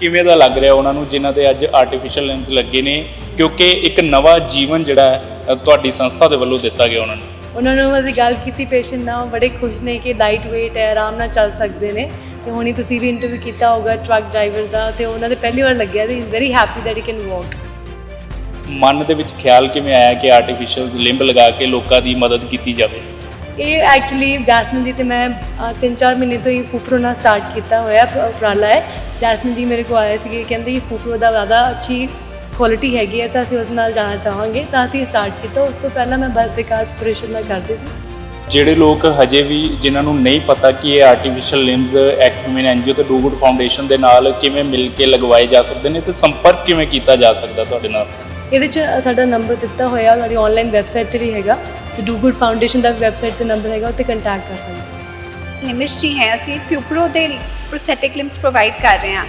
ਕਿਵੇਂ ਦਾ ਲੱਗ ਰਿਹਾ ਉਹਨਾਂ ਨੂੰ ਜਿਨ੍ਹਾਂ ਦੇ ਅੱਜ ਆਰਟੀਫੀਸ਼ੀਅਲ ਲਿੰਬਸ ਲੱਗੇ ਨੇ? ਕਿਉਂਕਿ ਇੱਕ ਨਵਾਂ ਜੀਵਨ ਜਿਹੜਾ ਹੈ ਤੁਹਾਡੀ ਸੰਸਥਾ ਦੇ ਵੱਲੋਂ ਦਿੱਤਾ ਗਿਆ ਉਹਨਾਂ ਨੂੰ। ਉਹਨਾਂ ਨੂੰ ਅਸੀਂ ਗੱਲ ਕੀਤੀ ਪੇਸ਼ੈਂਟ ਨਾਲ ਬੜੇ ਖੁਸ਼ ਨੇ ਕਿ ਲਾਈਟ weight ਹੈ ਆਰਾਮ ਨਾਲ ਚੱਲ ਸਕਦੇ ਨੇ। ਤੇ ਹੁਣੀ ਤੁਸੀਂ ਵੀ ਇੰਟਰਵਿਊ ਕੀਤਾ ਹੋਗਾ ਟਰੱਕ ਡਰਾਈਵਰ ਦਾ ਤੇ ਉਹਨਾਂ ਦੇ ਪਹਿਲੀ ਵਾਰ ਲੱਗਿਆ ਤੇ very happy that he can walk ਮਨ ਦੇ ਵਿੱਚ ਖਿਆਲ ਕਿਵੇਂ ਆਇਆ ਕਿ ਆਰਟੀਫੀਸ਼ੀਅਲ ਲਿੰਬ ਲਗਾ ਕੇ ਲੋਕਾਂ ਦੀ ਮਦਦ ਕੀਤੀ ਜਾਵੇ? ਇਹ ਐਕਚੁਅਲੀ ਜੈਸਮਿਨ ਜੀ ਤੇ ਮੈਂ 3-4 ਮਹੀਨੇ ਤੋਂ ਹੀ ਫੂਪਰੋ ਨਾਲ ਸਟਾਰਟ ਕੀਤਾ ਹੋਇਆ ਉਪਰਾਲਾ ਹੈ। ਜੈਸਮਿਨ ਜੀ ਮੇਰੇ ਕੋਲ ਆਏ ਸੀਗੇ ਕਹਿੰਦੇ ਇਹ ਫੂਪਰੋ ਦਾ ਜ਼ਿਆਦਾ ਅੱਛੀ ਕੁਆਲਿਟੀ ਹੈਗੀ ਹੈ ਤਾਂ ਅਸੀਂ ਉਸ ਨਾਲ ਜਾਣਾ ਚਾਹਾਂਗੇ। ਤਾਂ ਅਸੀਂ ਸਟਾਰਟ ਕੀਤਾ। ਉਸ ਤੋਂ ਪਹਿਲਾਂ ਮੈਂ ਬਸ ਬੇਕਾਰ ਆਪਰੇਸ਼ਨ ਨਾਲ ਕਰਦੀ ਸੀ। ਜਿਹੜੇ ਲੋਕ ਹਜੇ ਵੀ ਜਿਨ੍ਹਾਂ ਨੂੰ ਨਹੀਂ ਪਤਾ ਕਿ ਇਹ artificial limbs act human NGO ਤੇ ਡੂ ਗੁੱਡ ਫਾਊਂਡੇਸ਼ਨ ਦੇ ਨਾਲ ਕਿਵੇਂ ਮਿਲ ਕੇ ਲਗਵਾਏ ਜਾ ਸਕਦੇ ਨੇ ਤੇ ਸੰਪਰਕ ਕਿਵੇਂ ਕੀਤਾ ਜਾ ਸਕਦਾ ਤੁਹਾਡੇ ਨਾਲ? ਇਹਦੇ 'ਚ ਸਾਡਾ ਨੰਬਰ ਦਿੱਤਾ ਹੋਇਆ ਸਾਡੀ ਆਨਲਾਈਨ ਵੈਬਸਾਈਟ ਤੇ ਵੀ ਹੈਗਾ। ਤੇ ਡੂ ਗੁੱਡ ਫਾਊਂਡੇਸ਼ਨ ਦਾ ਵੈਬਸਾਈਟ ਤੇ ਨੰਬਰ ਹੈਗਾ ਉੱਤੇ ਕੰਟੈਕਟ ਕਰ ਸਕਦੇ ਨਿਮਿਸ਼ ਜੀ ਹੈ ਅਸੀਂ ਫਿਊਪਰੋ ਦੇ ਪ੍ਰੋਸਥੈਟਿਕ ਲਿੰਬਸ ਪ੍ਰੋਵਾਈਡ ਕਰ ਰਹੇ ਹਾਂ।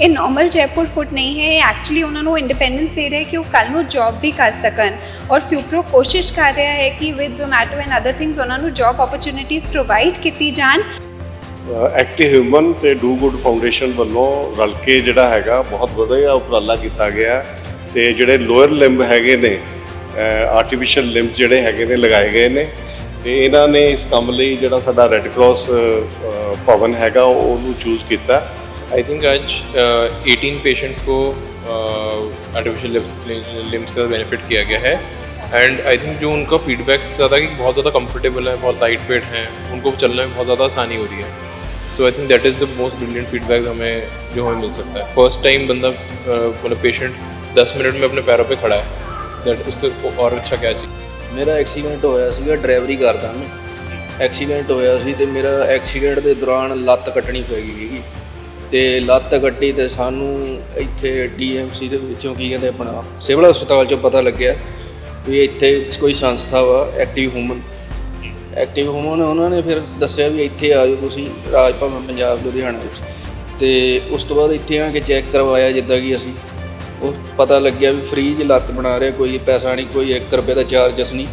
ਇਹ ਨਾਰਮਲ ਜੈਪੁਰ ਫੁੱਟ ਨਹੀਂ ਹੈ ਐਕਚੁਅਲੀ ਉਹਨਾਂ ਨੂੰ ਇੰਡੀਪੈਂਡੈਂਸ ਦੇ ਰਹੇ ਕਿ ਉਹ ਕੱਲ ਨੂੰ ਜੌਬ ਵੀ ਕਰ ਸਕਣ। ਔਰ ਫਿਊਪਰੋ ਕੋਸ਼ਿਸ਼ ਕਰ ਰਿਹਾ ਹੈ ਕਿ with Zomato and other things ਉਹਨਾਂ ਨੂੰ ਜੌਬ ਓਪਰਚ्युनिटीज ਪ੍ਰੋਵਾਈਡ ਕੀਤੀ ਜਾਣ। ਐਕਟਿਵ ਹਿਊਮਨ ਤੇ ਡੂ ਗੁੱਡ ਫਾਊਂਡੇਸ਼ਨ ਵੱਲੋਂ ਰਲ ਕੇ ਜਿਹੜਾ ਹੈਗਾ ਬਹੁਤ ਵਧੀਆ ਉਪਰਾਲਾ ਕੀਤਾ ਗਿਆ ਤੇ ਜਿਹੜੇ ਲੋਅਰ ਲਿੰਬ ਹੈਗੇ ਨੇ ਆਰਟੀਫੀਸ਼ੀਅਲ ਲਿੰਬਸ ਜਿਹੜੇ ਹੈਗੇ ਨੇ ਲਗਾਏ ਗਏ ਨੇ ਤੇ ਇਹਨਾਂ ਨੇ ਇਸ ਕੰਮ ਲਈ ਜਿਹੜਾ ਸਾਡਾ ਰੈੱਡ ਕਰਾਸ ਭਵਨ ਹੈਗਾ ਉਹ- ਉਹਨੂੰ ਚੂਜ਼ ਕੀਤਾ आई थिंक आज uh, 18 पेशेंट्स को आर्टिफिशियल लिम्स लिम्स का बेनिफिट किया गया है एंड आई थिंक जो उनका फीडबैक ज़्यादा कि बहुत ज़्यादा कंफर्टेबल है बहुत लाइट वेट हैं उनको चलने में बहुत ज़्यादा आसानी हो रही है so I think that is the most brilliant feedback हमें जो हमें मिल सकता है फर्स्ट टाइम बंदा uh, मतलब पेशेंट दस मिनट में अपने पैरों पे खड़ा है ਦੈਟ ਇਸ ਔਰ ਅੱਛਾ ਗਿਆ ਜੀ? ਮੇਰਾ ਐਕਸੀਡੈਂਟ ਹੋਇਆ ਸੀਗਾ ਡਰਾਈਵਰੀ ਕਰਦਾ ਮੈਂ। ਐਕਸੀਡੈਂਟ ਹੋਇਆ ਸੀ ਤੇ ਮੇਰਾ ਐਕਸੀਡੈਂਟ ਦੇ ਦੌਰਾਨ ਲੱਤ ਕੱਟਣੀ ਪੈ ਗਈ ਸੀਗੀ। ਤੇ ਲੱਤ ਕੱਟੀ ਤੇ ਸਾਨੂੰ ਇੱਥੇ ਡੀਐਮਸੀ ਦੇ ਵਿੱਚੋਂ ਕੀ ਕਹਿੰਦੇ ਆਪਣਾ ਸਿਵਲ ਹਸਪਤਾਲ ਚੋਂ ਪਤਾ ਲੱਗਿਆ ਵੀ ਇੱਥੇ ਕੋਈ ਸੰਸਥਾ ਵਾ ਐਕਟਿਵ ਹਿਊਮਨ ਐਕਟਿਵ ਹਿਊਮਨ ਉਹਨਾਂ ਨੇ ਫਿਰ ਦੱਸਿਆ ਵੀ ਇੱਥੇ ਆ ਜਾਓ ਤੁਸੀਂ, ਰਾਜ ਭਵਨ, ਪੰਜਾਬ, ਲੁਧਿਆਣਾ ਵਿੱਚ। ਤੇ ਉਸ ਤੋਂ ਬਾਅਦ ਇੱਥੇ ਆ ਕੇ ਚੈੱਕ ਕਰਵਾਇਆ ਜਿੱਦਾਂ ਕਿ ਅਸੀਂ। ਉਹ ਪਤਾ ਲੱਗਿਆ ਵੀ ਫ੍ਰੀ 'ਚ ਲੱਤ ਬਣਾ ਰਿਹਾ, ਕੋਈ ਪੈਸਾ ਨਹੀਂ, ਕੋਈ 1 ਰੁਪਏ ਦਾ ਚਾਰਜਸ ਨਹੀਂ।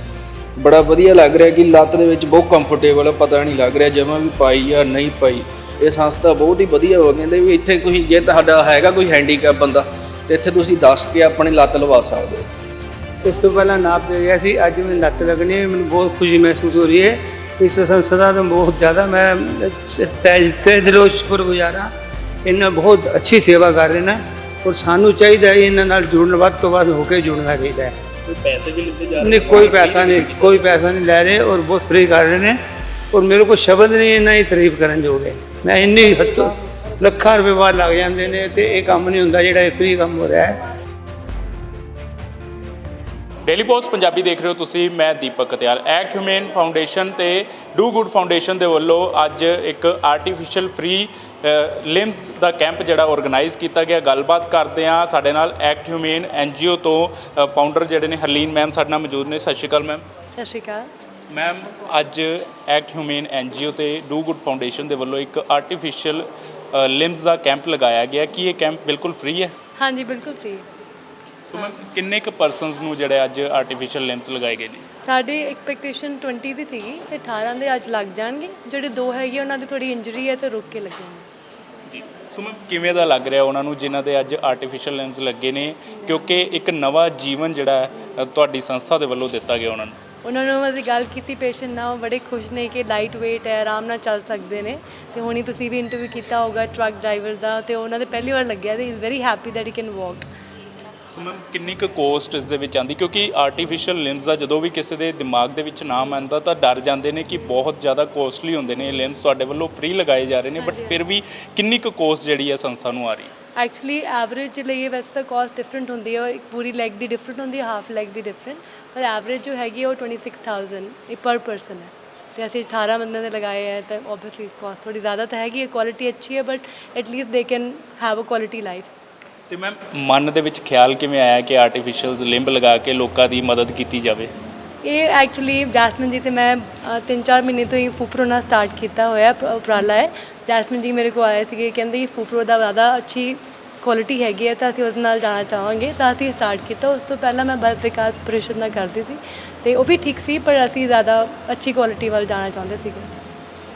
ਬੜਾ ਵਧੀਆ ਲੱਗ ਰਿਹਾ ਕਿ ਲੱਤ ਦੇ ਵਿੱਚ ਬਹੁਤ ਕੰਫਰਟੇਬਲ ਹੈ ਪਤਾ ਨਹੀਂ ਲੱਗ ਰਿਹਾ ਜਮਾਂ ਵੀ ਪਾਈ ਆ, ਨਹੀਂ ਪਾਈ। ਇਹ ਸੰਸਥਾ ਬਹੁਤ ਹੀ ਵਧੀਆ ਹੋ ਕਹਿੰਦੇ ਵੀ ਇੱਥੇ ਕੋਈ ਜੇ ਤੁਹਾਡਾ ਹੈਗਾ ਕੋਈ ਹੈਂਡੀਕੈਪ ਬੰਦਾ, ਤੇ ਇੱਥੇ ਤੁਸੀਂ ਦੱਸ ਕੇ ਆਪਣੀ ਲੱਤ ਲਵਾ ਸਕਦੇ ਹੋ। ਇਸ ਤੋਂ ਪਹਿਲਾਂ ਨਾਪ ਦੇ ਗਿਆ ਸੀ, ਅੱਜ ਮੈਨੂੰ ਲੱਤ ਲੱਗਣੀ ਹੈ, ਮੈਨੂੰ ਬਹੁਤ ਖੁਸ਼ੀ ਮਹਿਸੂਸ ਹੋ ਰਹੀ ਹੈ। ਇਸ ਸੰਸਥਾ ਦਾ ਬਹੁਤ ਜ਼ਿਆਦਾ ਮੈਂ ਤਹਿ ਦਿਲੋਂ ਸ਼ੁਕਰਗੁਜ਼ਾਰ ਹਾਂ। ਇਹਨਾਂ ਬਹੁਤ ਅੱਛੀ ਸੇਵਾ ਕਰ ਰਹੇ ਨੇ। ਔਰ ਸਾਨੂੰ ਚਾਹੀਦਾ ਹੈ ਇਹਨਾਂ ਨਾਲ ਜੁੜਨ ਵੱਧ ਤੋਂ ਵੱਧ ਹੋ ਕੇ ਜੁੜਨਾ ਚਾਹੀਦਾ ਹੈ। ਕੋਈ ਪੈਸੇ ਵੀ ਲਿੱਤੇ ਜਾ ਨਹੀਂ ਕੋਈ ਪੈਸਾ ਨਹੀਂ ਕੋਈ ਪੈਸਾ ਨਹੀਂ ਲੈ ਰਹੇ ਔਰ ਬਹੁਤ ਫ੍ਰੀ ਕਰ ਰਹੇ ਨੇ। ਔਰ ਮੇਰੇ ਕੋਲ ਸ਼ਬਦ ਨਹੀਂ ਇਹਨਾਂ ਦੀ ਤਾਰੀਫ ਕਰਨ ਜੋਗੇ ਮੈਂ ਇੰਨੀ ਹੱਥੋਂ ਲੱਖਾਂ ਰੁਪਏ ਬਾਅਦ ਲੱਗ ਜਾਂਦੇ ਨੇ ਤੇ ਇਹ ਕੰਮ ਨਹੀਂ ਹੁੰਦਾ ਜਿਹੜਾ ਇਹ ਫ੍ਰੀ ਕੰਮ ਹੋ ਰਿਹਾ ਹੈ। ਡੇਲੀ ਪੋਸਟ ਪੰਜਾਬੀ ਦੇਖ ਰਹੇ ਹੋ ਤੁਸੀਂ ਮੈਂ Deepak Katyal. Act human foundation ਤੇ ਡੂ ਗੁੱਡ ਫਾਊਂਡੇਸ਼ਨ ਦੇ ਵੱਲੋਂ ਅੱਜ ਇੱਕ ਆਰਟੀਫੀਸ਼ੀਅਲ ਫ੍ਰੀ ਲਿੰਬਸ ਦਾ ਕੈਂਪ ਜਿਹੜਾ ਆਰਗੇਨਾਈਜ਼ ਕੀਤਾ ਗਿਆ ਗੱਲਬਾਤ ਕਰਦੇ ਆ ਸਾਡੇ ਨਾਲ ਐਕਟ ਹਿਊਮਨ ਐਨਜੀਓ ਤੋਂ ਫਾਊਂਡਰ ਜਿਹੜੇ ਨੇ ਹਰਲੀਨ ਮੈਮ ਸਾਡੇ ਨਾਲ ਮੌਜੂਦ ਨੇ ਸਤਿ ਸ਼੍ਰੀ ਅਕਾਲ ਮੈਮ ਸਤਿ ਸ਼੍ਰੀ ਅਕਾਲ। ਮੈਮ ਅੱਜ ਐਕਟ ਹਿਊਮਨ ਐਨਜੀਓ ਤੇ ਡੂ ਗੁੱਡ ਫਾਊਂਡੇਸ਼ਨ ਦੇ ਵੱਲੋਂ ਇੱਕ ਆਰਟੀਫੀਸ਼ੀਅਲ ਲਿੰਬਸ ਦਾ ਕੈਂਪ ਲਗਾਇਆ ਗਿਆ। ਕੀ ਇਹ ਕੈਂਪ ਬਿਲਕੁਲ ਫ੍ਰੀ ਹੈ? ਹਾਂਜੀ ਬਿਲਕੁਲ ਫ੍ਰੀ ਸੋ ਮੈਮ ਕਿੰਨੇ ਕੁ ਪਰਸਨਸ ਨੂੰ ਜਿਹੜੇ ਅੱਜ ਆਰਟੀਫੀਸ਼ੀਅਲ ਲਿੰਬਸ ਲਗਾਏ ਗਏ ਨੇ? ਸਾਡੀ ਐਕਸਪੈਕਟੇਸ਼ਨ 20 ਦੀ ਸੀਗੀ ਤੇ 18 ਦੇ ਅੱਜ ਲੱਗ ਜਾਣਗੇ। ਜਿਹੜੇ ਦੋ ਹੈਗੇ ਉਹਨਾਂ ਦੀ ਥੋੜੀ ਇੰਜਰੀ ਹੈ ਤੇ ਰੁਕ ਕੇ ਲੱਗਣਗੇ ਸੋ ਮੈਮ ਕਿਵੇਂ ਦਾ ਲੱਗ ਰਿਹਾ ਉਹਨਾਂ ਨੂੰ ਜਿਨ੍ਹਾਂ ਦੇ ਅੱਜ ਆਰਟੀਫੀਸ਼ੀਅਲ ਲੈਂਸ ਲੱਗੇ ਨੇ? ਕਿਉਂਕਿ ਇੱਕ ਨਵਾਂ ਜੀਵਨ ਜਿਹੜਾ ਹੈ, ਤੁਹਾਡੀ ਸੰਸਥਾ ਦੇ ਵੱਲੋਂ ਦਿੱਤਾ ਗਿਆ ਉਹਨਾਂ ਨੂੰ। ਉਹਨਾਂ ਨੂੰ ਅਸੀਂ ਗੱਲ ਕੀਤੀ ਪੇਸ਼ੈਂਟ ਨਾਲ ਬੜੇ ਖੁਸ਼ ਨੇ ਕਿ ਲਾਈਟ weight ਹੈ ਆਰਾਮ ਨਾਲ ਚੱਲ ਸਕਦੇ ਨੇ। ਤੇ ਹੁਣੀ ਤੁਸੀਂ ਵੀ ਇੰਟਰਵਿਊ ਕੀਤਾ ਹੋਗਾ ਟਰੱਕ ਡਰਾਈਵਰ ਦਾ ਤੇ ਉਹਨਾਂ ਦੇ ਪਹਿਲੀ ਵਾਰ ਲੱਗਿਆ ਤੇ is very happy that he can walk so ma'am ਕਿੰਨੀ ਕੁ ਕੋਸਟ ਇਸ ਦੇ ਵਿੱਚ ਆਂਦੀ ਕਿਉਂਕਿ ਆਰਟੀਫੀਸ਼ੀਅਲ ਲਿੰਬਸ ਦਾ ਜਦੋਂ ਵੀ ਕਿਸੇ ਦੇ ਦਿਮਾਗ ਦੇ ਵਿੱਚ ਨਾਮ ਆਉਂਦਾ ਤਾਂ ਡਰ ਜਾਂਦੇ ਨੇ ਕਿ ਬਹੁਤ ਜ਼ਿਆਦਾ ਕੋਸਟਲੀ ਹੁੰਦੇ ਨੇ ਇਹ ਲਿੰਬਸ ਤੁਹਾਡੇ ਵੱਲੋਂ ਫ੍ਰੀ ਲਗਾਏ ਜਾ ਰਹੇ ਨੇ ਬਟ ਫਿਰ ਵੀ ਕਿੰਨੀ ਕੁ ਕੋਸਟ ਜਿਹੜੀ ਹੈ ਸੰਸਥਾ ਨੂੰ ਆ ਰਹੀ? ਹੈ ਐਕਚੁਅਲੀ ਐਵਰੇਜ ਲਈ ਵੈਸੇ ਤਾਂ ਕਾਸਟ ਡਿਫਰੈਂਟ ਹੁੰਦੀ ਹੈ ਇੱਕ ਪੂਰੀ ਲੈਗ ਦੀ ਡਿਫਰੈਂਟ ਹੁੰਦੀ ਹੈ ਹਾਫ ਲੈਗ ਦੀ ਡਿਫਰੈਂਟ ਪਰ ਐਵਰੇਜ ਜੋ ਹੈਗੀ ਉਹ 26000 ਇਹ ਪਰ ਪਰਸਨ ਹੈ। ਤੇ ਅਸੀਂ 18 ਬੰਦਿਆਂ ਦੇ ਲਗਾਏ ਹੈ ਤਾਂ ਆਬਵੀਅਸਲੀ ਕਾਸਟ ਥੋੜੀ ਜ਼ਿਆਦਾ ਤਾਂ ਹੈਗੀ ਹੈ ਕੁਆਲਿਟੀ ਅੱਛੀ ਹੈ but at least they can have a quality life ਤੇ ਮੈਮ ਮਨ ਦੇ ਵਿੱਚ ਖਿਆਲ ਕਿਵੇਂ ਆਇਆ ਕਿ ਆਰਟੀਫੀਸ਼ੀਅਲ ਲਿੰਬ ਲਗਾ ਕੇ ਲੋਕਾਂ ਦੀ ਮਦਦ ਕੀਤੀ ਜਾਵੇ? ਇਹ ਐਕਚੁਅਲੀ ਜੈਸਮਿਨ ਜੀ ਤੇ ਮੈਂ 3-4 ਮਹੀਨੇ ਤੋਂ ਹੀ ਫੂਪਰੋ ਨਾਲ ਸਟਾਰਟ ਕੀਤਾ ਹੋਇਆ ਉਪਰਾਲਾ ਹੈ। ਜੈਸਮਿਨ ਜੀ ਮੇਰੇ ਕੋਲ ਆਏ ਸੀਗੇ ਕਹਿੰਦੇ ਫੂਪਰੋ ਦਾ ਜ਼ਿਆਦਾ ਅੱਛੀ ਕੁਆਲਿਟੀ ਹੈਗੀ ਹੈ ਤਾਂ ਅਸੀਂ ਉਸ ਨਾਲ ਜਾਣਾ ਚਾਹਾਂਗੇ। ਤਾਂ ਅਸੀਂ ਸਟਾਰਟ ਕੀਤਾ। ਉਸ ਤੋਂ ਪਹਿਲਾਂ ਮੈਂ ਬਸ ਬੇਕਾਰ ਆਪਰੇਸ਼ਨ ਨਾਲ ਕਰਦੀ ਸੀ ਤੇ ਉਹ ਵੀ ਠੀਕ ਸੀ ਪਰ ਅਸੀਂ ਜ਼ਿਆਦਾ ਅੱਛੀ ਕੁਆਲਿਟੀ ਵੱਲ ਜਾਣਾ ਚਾਹੁੰਦੇ ਸੀਗੇ।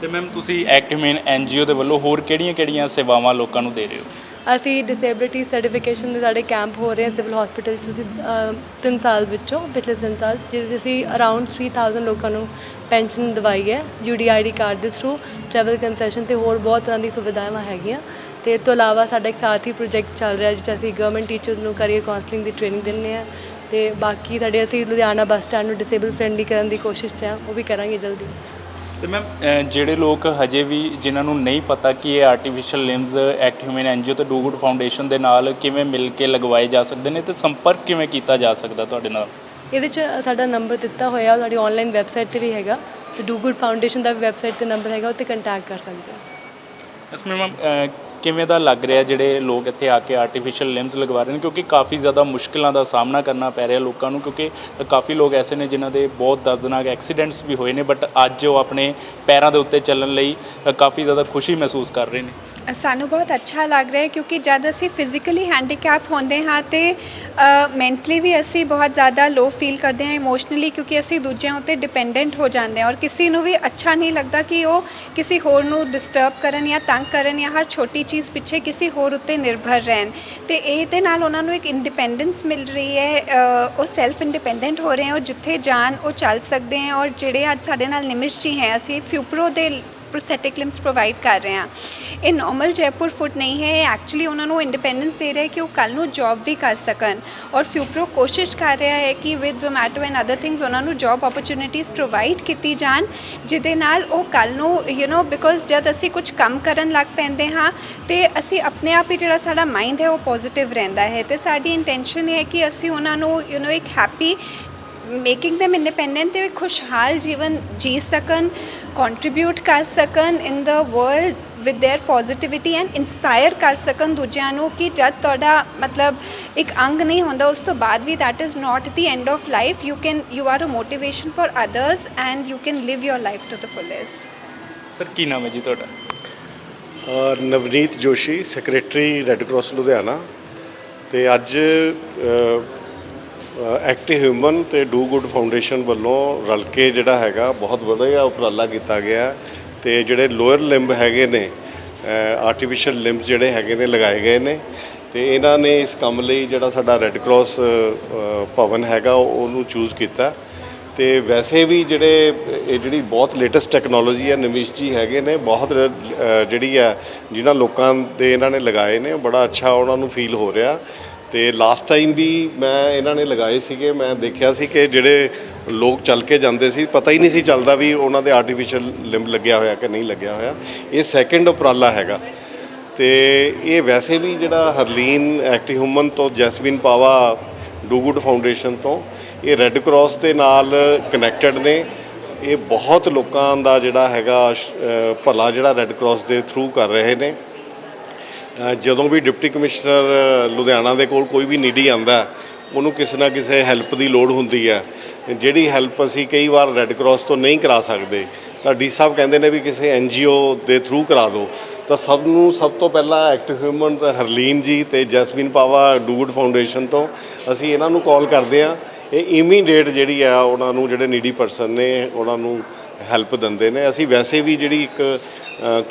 ਤੇ ਮੈਮ ਤੁਸੀਂ ਐਕਟਿਵਮੈਨ ਐਨਜੀਓ ਦੇ ਵੱਲੋਂ ਹੋਰ ਕਿਹੜੀਆਂ-ਕਿਹੜੀਆਂ ਸੇਵਾਵਾਂ ਲੋਕਾਂ ਨੂੰ ਦੇ ਰਹੇ ਹੋ? ਅਸੀਂ ਡਿਸੇਬਿਲਿਟੀ ਸਰਟੀਫਿਕੇਸ਼ਨ ਦੇ ਸਾਡੇ ਕੈਂਪ ਹੋ ਰਹੇ ਆ ਸਿਵਲ ਹਸਪੀਟਲ ਤੁਸੀਂ ਅ, ਤਿੰਨ ਸਾਲ ਵਿੱਚੋਂ ਪਿਛਲੇ ਤਿੰਨ ਸਾਲ ਜਿਹਦੇ 'ਚ ਅਸੀਂ ਅਰਾਊਂਡ 3000 ਲੋਕਾਂ ਨੂੰ ਪੈਨਸ਼ਨ ਦਵਾਈ ਹੈ ਯੂਡੀਆਈਡੀ ਕਾਰਡ ਦੇ ਥਰੂ ਟਰੈਵਲ ਕੰਸੈਸ਼ਨ ਤੇ ਹੋਰ ਬਹੁਤ ਤਰ੍ਹਾਂ ਦੀ ਸੁਵਿਧਾਵਾਂ ਹੈਗੀਆਂ। ਤੇ ਇਸ ਤੋਂ ਇਲਾਵਾ ਸਾਡਾ ਇੱਕ ਸਾਥੀ ਪ੍ਰੋਜੈਕਟ ਚੱਲ ਰਿਹਾ ਜਿੱਥੇ ਅਸੀਂ ਗਵਰਨਮੈਂਟ ਟੀਚਰਸ ਨੂੰ ਕਰੀਅਰ ਕਾਉਂਸਲਿੰਗ ਦੀ ਟ੍ਰੇਨਿੰਗ ਦਿੰਦੇ ਆ ਤੇ ਬਾਕੀ ਸਾਡੇ ਅਸੀਂ ਲੁਧਿਆਣਾ ਬੱਸ ਸਟੈਂਡ ਨੂੰ ਡਿਸੇਬਲ ਫ੍ਰੈਂਡਲੀ ਕਰਨ ਦੀ ਕੋਸ਼ਿਸ਼ 'ਚ ਆ ਉਹ ਵੀ ਕਰਾਂਗੇ ਜਲਦੀ। ਤੇ ਮੈਮ ਜਿਹੜੇ ਲੋਕ ਹਜੇ ਵੀ ਜਿਨ੍ਹਾਂ ਨੂੰ ਨਹੀਂ ਪਤਾ ਕਿ ਇਹ artificial limbs act human NGO ਤੇ ਡੂ ਗੁੱਡ ਫਾਊਂਡੇਸ਼ਨ ਦੇ ਨਾਲ ਕਿਵੇਂ ਮਿਲ ਕੇ ਲਗਵਾਏ ਜਾ ਸਕਦੇ ਨੇ ਤੇ ਸੰਪਰਕ ਕਿਵੇਂ ਕੀਤਾ ਜਾ ਸਕਦਾ ਤੁਹਾਡੇ ਨਾਲ? ਇਹਦੇ 'ਚ ਸਾਡਾ ਨੰਬਰ ਦਿੱਤਾ ਹੋਇਆ ਸਾਡੀ ਆਨਲਾਈਨ ਵੈਬਸਾਈਟ ਤੇ ਵੀ ਹੈਗਾ ਤੇ ਡੂ ਗੁੱਡ ਫਾਊਂਡੇਸ਼ਨ ਦਾ ਵੀ ਵੈਬਸਾਈਟ ਤੇ ਨੰਬਰ ਹੈਗਾ ਉੱਤੇ ਕੰਟੈਕਟ ਕਰ ਸਕਦੇ ਆ ਇਸ ਮੈਮ ਕਿਵੇਂ ਦਾ ਲੱਗ ਰਿਹਾ ਜਿਹੜੇ ਲੋਕ ਇੱਥੇ ਆ ਕੇ ਆਰਟੀਫੀਸ਼ੀਅਲ ਲਿੰਬਸ ਲਗਵਾ ਰਹੇ ਨੇ? ਕਿਉਂਕਿ ਕਾਫੀ ਜ਼ਿਆਦਾ ਮੁਸ਼ਕਿਲਾਂ ਦਾ ਸਾਹਮਣਾ ਕਰਨਾ ਪੈ ਰਿਹਾ ਲੋਕਾਂ ਨੂੰ, ਕਿਉਂਕਿ ਕਾਫੀ ਲੋਕ ਐਸੇ ਨੇ ਜਿਨ੍ਹਾਂ ਦੇ ਬਹੁਤ ਦਰਦਨਾਕ ਐਕਸੀਡੈਂਟਸ ਵੀ ਹੋਏ ਨੇ ਬਟ ਅੱਜ ਉਹ ਆਪਣੇ ਪੈਰਾਂ ਦੇ ਉੱਤੇ ਚੱਲਣ ਲਈ ਕਾਫੀ ਜ਼ਿਆਦਾ ਖੁਸ਼ੀ ਮਹਿਸੂਸ ਕਰ ਰਹੇ ਨੇ। ਸਾਨੂੰ ਬਹੁਤ ਅੱਛਾ ਲੱਗ ਰਿਹਾ ਹੈ, ਕਿਉਂਕਿ ਜਦ ਅਸੀਂ ਫਿਜ਼ੀਕਲੀ ਹੈਂਡੀਕੈਪ ਹੁੰਦੇ ਹਾਂ ਤੇ ਮੈਂਟਲੀ ਵੀ ਅਸੀਂ ਬਹੁਤ ਜ਼ਿਆਦਾ ਲੋ ਫੀਲ ਕਰਦੇ ਹਾਂ ਇਮੋਸ਼ਨਲੀ ਕਿਉਂਕਿ ਅਸੀਂ ਦੂਜਿਆਂ ਉੱਤੇ ਡਿਪੈਂਡੈਂਟ ਹੋ ਜਾਂਦੇ ਹਾਂ ਔਰ ਕਿਸੇ ਨੂੰ ਵੀ ਅੱਛਾ ਨਹੀਂ ਲੱਗਦਾ ਕਿ ਉਹ ਕਿਸੇ ਹੋਰ ਨੂੰ ਡਿਸਟਰਬ ਕਰਨ ਜਾਂ ਤੰਗ ਕਰਨ ਜਾਂ ਹਰ ਛੋਟੀ ਚੀਜ਼ ਚੀਜ਼ ਪਿੱਛੇ ਕਿਸੇ ਹੋਰ ਉੱਤੇ ਨਿਰਭਰ ਰਹਿਣ। ਤੇ ਇਹਦੇ ਨਾਲ ਉਹਨਾਂ ਨੂੰ ਇੱਕ ਇੰਡੀਪੈਂਡੈਂਸ ਮਿਲ ਰਹੀ ਹੈ ਉਹ ਸੈਲਫ ਇੰਡੀਪੈਂਡੈਂਟ ਹੋ ਰਹੇ ਹੈ, ਉਹ ਜਿੱਥੇ ਜਾਣ ਉਹ ਚੱਲ ਸਕਦੇ ਹੈ ਔਰ ਜਿਹੜੇ ਅੱਜ ਸਾਡੇ ਨਾਲ ਨਿਮਿਸ਼ ਜੀ ਹੈ, ਅਸੀਂ ਫਿਊਪਰੋ ਦੇ ਪ੍ਰੋਸਥੈਟਿਕ ਲਿੰਬਸ ਪ੍ਰੋਵਾਈਡ ਕਰ ਰਹੇ ਹਾਂ ਇਹ ਨਾਰਮਲ ਜੈਪੁਰ ਫੁੱਟ ਨਹੀਂ ਹੈ ਇਹ ਐਕਚੁਅਲੀ ਉਹਨਾਂ ਨੂੰ ਇੰਡੀਪੈਂਡੈਂਸ ਦੇ ਰਿਹਾ ਹੈ ਕਿ ਉਹ ਕੱਲ ਨੂੰ ਜੌਬ ਵੀ ਕਰ ਸਕਣ ਔਰ ਫਿਊਪਰੋ ਕੋਸ਼ਿਸ਼ ਕਰ ਰਿਹਾ ਹੈ ਕਿ with Zomato and other things ਉਹਨਾਂ ਨੂੰ ਜੌਬ ਓਪਰਚੁਨਿਟੀਜ਼ ਪ੍ਰੋਵਾਈਡ ਕੀਤੀ ਜਾਣ ਜਿਹਦੇ ਨਾਲ ਉਹ ਕੱਲ ਨੂੰ ਯੂ نو ਬਿਕੋਜ਼ ਜਦ ਅਸੀਂ ਕੁਝ ਕੰਮ ਕਰਨ ਲੱਗ ਪੈਂਦੇ ਹਾਂ ਤੇ ਅਸੀਂ ਆਪਣੇ ਆਪ ਹੀ ਜਿਹੜਾ ਸਾਡਾ ਮਾਈਂਡ ਹੈ ਉਹ ਪੋਜ਼ਿਟਿਵ ਰਹਿੰਦਾ ਹੈ ਤੇ ਸਾਡੀ ਇੰਟੈਂਸ਼ਨ ਹੈ ਕਿ ਅਸੀਂ ਉਹਨਾਂ ਨੂੰ ਯੂ نو ਇੱਕ ਹੈਪੀ ਮੇਕਿੰਗ them ਇੰਡੀਪੈਂਡੈਂਟ ਤੇ ਇੱਕ ਖੁਸ਼ਹਾਲ ਜੀਵਨ ਜੀ ਸਕਣ ਕੰਟਰੀਬਿਊਟ ਕਰ ਸਕਣ in the world with their positivity and inspire ਕਰ ਸਕਣ ਦੂਜਿਆਂ ਨੂੰ ਕਿ ਜਦ ਤੁਹਾਡਾ ਮਤਲਬ ਇੱਕ ਅੰਗ ਨਹੀਂ ਹੁੰਦਾ ਉਸ ਤੋਂ ਬਾਅਦ ਵੀ that is not the end of life you can you are a motivation for others and you can live your life to the fullest sir ਕੀ ਨਾਮ ਹੈ ਜੀ ਤੁਹਾਡਾ ਅ, Navneet Joshi secretary Red Cross Ludhiana ਤੇ ਅੱਜ active human ਤੇ do good foundation ਵੱਲੋਂ ਰਲ ਕੇ ਜਿਹੜਾ ਹੈਗਾ ਬਹੁਤ ਵਧੀਆ ਉਪਰਾਲਾ ਕੀਤਾ ਗਿਆ ਤੇ ਜਿਹੜੇ ਲੋਅਰ ਲਿੰਬ ਹੈਗੇ ਨੇ ਆਰਟੀਫੀਸ਼ੀਅਲ ਲਿੰਬਸ ਜਿਹੜੇ ਹੈਗੇ ਨੇ ਲਗਾਏ ਗਏ ਨੇ ਤੇ ਇਹਨਾਂ ਨੇ ਇਸ ਕੰਮ ਲਈ ਜਿਹੜਾ ਸਾਡਾ ਰੈੱਡ ਕਰਾਸ ਭਵਨ ਹੈਗਾ ਉਹਨੂੰ ਚੂਜ਼ ਕੀਤਾ। ਤੇ ਵੈਸੇ ਵੀ ਜਿਹੜੇ, ਇਹ ਜਿਹੜੀ ਬਹੁਤ ਲੇਟੈਸਟ ਟੈਕਨੋਲੋਜੀ ਹੈ, ਨਵੀਸ਼ ਜੀ ਹੈਗੇ ਨੇ, ਬਹੁਤ ਜਿਹੜੀ ਆ ਜਿਨ੍ਹਾਂ ਲੋਕਾਂ ਦੇ ਇਹਨਾਂ ਨੇ ਲਗਾਏ ਨੇ, ਬੜਾ ਅੱਛਾ ਉਹਨਾਂ ਨੂੰ ਫੀਲ ਹੋ ਰਿਹਾ। ਤੇ ਲਾਸਟ ਟਾਈਮ ਵੀ ਮੈਂ ਇਹਨਾਂ ਨੇ ਲਗਾਏ ਸੀਗੇ, ਮੈਂ ਦੇਖਿਆ ਸੀ ਕਿ ਜਿਹੜੇ ਲੋਕ ਚੱਲ ਕੇ ਜਾਂਦੇ ਸੀ, ਪਤਾ ਹੀ ਨਹੀਂ ਸੀ ਚੱਲਦਾ ਵੀ ਉਹਨਾਂ ਦੇ ਆਰਟੀਫੀਸ਼ੀਅਲ ਲਿੰਬ ਲੱਗਿਆ ਹੋਇਆ ਕਿ ਨਹੀਂ ਲੱਗਿਆ ਹੋਇਆ। ਇਹ ਸੈਕੰਡ ਉਪਰਾਲਾ ਹੈਗਾ। ਤੇ ਇਹ ਵੈਸੇ ਵੀ ਜਿਹੜਾ ਹਰਲੀਨ ਐਕਟੀ ਹਿਊਮਨ ਤੋਂ Jasmine Pawa do good foundation ਤੋਂ, ਇਹ ਰੈੱਡ ਕਰਾਸ ਦੇ ਨਾਲ ਕਨੈਕਟਡ ਨੇ। ਇਹ ਬਹੁਤ ਲੋਕਾਂ ਦਾ ਜਿਹੜਾ ਹੈਗਾ ਸ਼- ਭਲਾ ਜਿਹੜਾ ਰੈੱਡ ਕਰਾਸ ਦੇ ਥਰੂ ਕਰ ਰਹੇ ਨੇ। ਜਦੋਂ ਵੀ ਡਿਪਟੀ ਕਮਿਸ਼ਨਰ ਲੁਧਿਆਣਾ ਦੇ ਕੋਲ ਕੋਈ ਵੀ ਨੀਡੀ ਆਂਦਾ, ਉਹਨੂੰ ਕਿਸੇ ਨਾ ਕਿਸੇ ਹੈਲਪ ਦੀ ਲੋੜ ਹੁੰਦੀ ਹੈ ਜਿਹੜੀ ਹੈਲਪ ਅਸੀਂ ਕਈ ਵਾਰ ਰੈੱਡ ਕਰਾਸ ਤੋਂ ਨਹੀਂ ਕਰਾ ਸਕਦੇ। ਤਾਂ ਡੀ ਸਾਹਿਬ ਕਹਿੰਦੇ ਨੇ ਵੀ ਕਿਸੇ ਐਨਜੀਓ ਦੇ ਥਰੂ ਕਰਾ ਦਿਓ ਤਾਂ ਸਭ ਨੂੰ ਸਭ ਤੋਂ ਪਹਿਲਾਂ ਐਕਟਿਵ ਹਿਊਮਨ ਹਰਲੀਨ ਜੀ ਤੇ ਜੈਸਮੀਨ ਪਾਵਾ ਡੂਡ ਫਾਊਂਡੇਸ਼ਨ ਤੋਂ ਅਸੀਂ ਇਹਨਾਂ ਨੂੰ ਕਾਲ ਕਰਦੇ ਆ ਇਹ ਇਮੀਡੀਏਟ ਜਿਹੜੀ ਆ, ਉਹਨਾਂ ਨੂੰ ਜਿਹੜੇ ਨੀਡੀ ਪਰਸਨ ਨੇ, ਉਹਨਾਂ ਨੂੰ ਹੈਲਪ ਦਿੰਦੇ ਨੇ। ਅਸੀਂ ਵੈਸੇ ਵੀ ਜਿਹੜੀ ਇੱਕ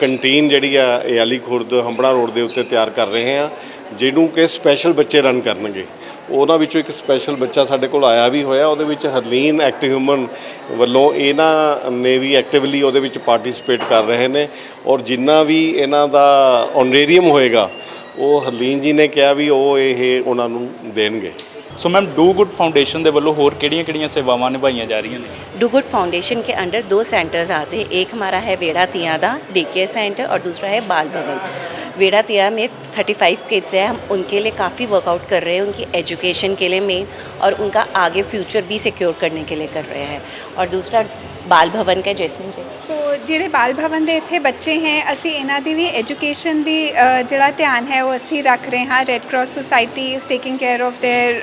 ਕੰਟੀਨ ਜਿਹੜੀ ਆ ਇਹ ਅਲੀ ਖੁਰਦ ਹੰਬੜਾ ਰੋਡ ਦੇ ਉੱਤੇ ਤਿਆਰ ਕਰ ਰਹੇ ਹਾਂ, ਜਿਹਨੂੰ ਕਿ ਸਪੈਸ਼ਲ ਬੱਚੇ ਰਨ ਕਰਨਗੇ। ਉਹਨਾਂ ਵਿੱਚੋਂ ਇੱਕ ਸਪੈਸ਼ਲ ਬੱਚਾ ਸਾਡੇ ਕੋਲ ਆਇਆ ਵੀ ਹੋਇਆ, ਉਹਦੇ ਵਿੱਚ ਹਰਲੀਨ ਐਕਟਿਵ ਹਿਊਮਨ ਵੱਲੋਂ ਇਹਨਾਂ ਨੇ ਵੀ ਐਕਟਿਵਲੀ ਉਹਦੇ ਵਿੱਚ ਪਾਰਟਿਸਿਪੇਟ ਕਰ ਰਹੇ ਨੇ ਔਰ ਜਿੰਨਾ ਵੀ ਇਹਨਾਂ ਦਾ ਆਨਰੇਰੀਅਮ ਹੋਏਗਾ, ਉਹ ਹਰਲੀਨ ਜੀ ਨੇ ਕਿਹਾ ਵੀ ਉਹ ਇਹ ਉਹਨਾਂ ਨੂੰ ਦੇਣਗੇ। so ma'am Do Good Foundation ਦੇ ਵੱਲੋਂ ਹੋਰ ਕਿਹੜੀਆਂ-ਕਿਹੜੀਆਂ ਸੇਵਾਵਾਂ ਨਿਭਾਈਆਂ ਜਾ ਰਹੀਆਂ ਨੇ डू गुड फाउंडेशन के अंडर दो सेंटर्स आते हैं एक हमारा है वेड़ा तियादा डे केयर सेंटर और दूसरा है बाल भवन वेड़ा तिया में 35 किड्स है हम उनके लिए काफ़ी वर्कआउट कर रहे हैं उनकी एजुकेशन के लिए मेन और उनका आगे फ्यूचर भी सिक्योर करने के लिए कर रहे हैं और दूसरा बाल भवन का जैसमिन जी ਸੋ ਜਿਹੜੇ ਬਾਲ ਭਵਨ ਦੇ ਇੱਥੇ ਬੱਚੇ ਹੈ ਅਸੀਂ ਇਹਨਾਂ ਦੀ ਵੀ ਐਜੂਕੇਸ਼ਨ ਦੀ ਅ, ਜਿਹੜਾ ਧਿਆਨ ਹੈ ਉਹ ਅਸੀਂ ਰੱਖ ਰਹੇ ਹਾਂ Red Cross society is taking care of their